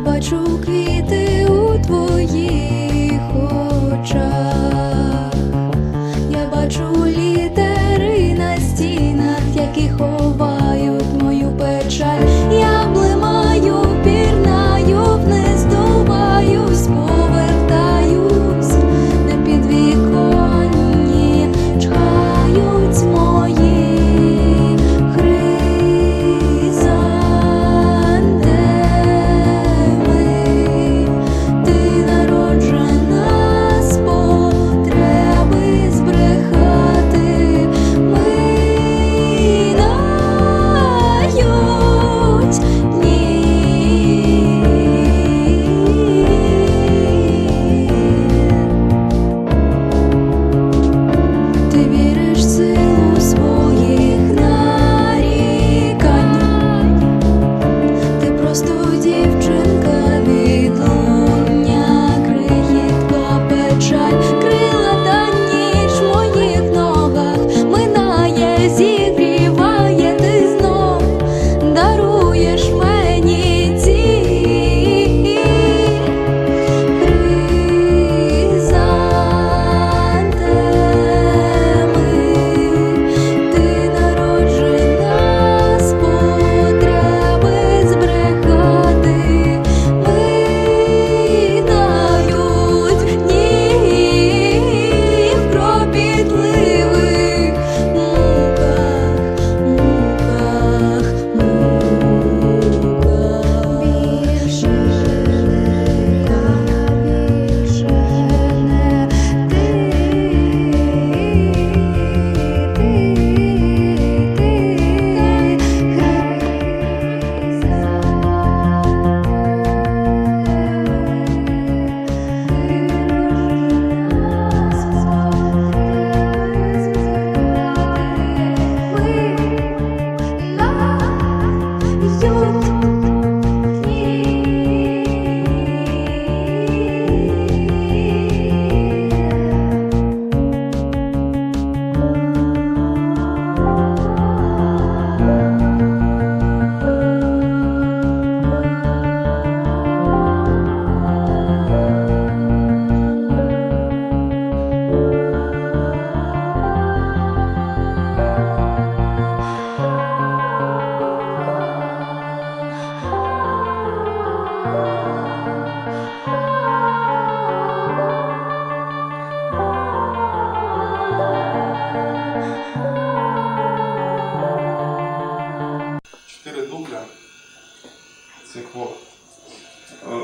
бачу квіти у твоїх очах.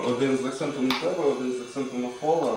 один з акцентом на тебе, один з акцентом на пола.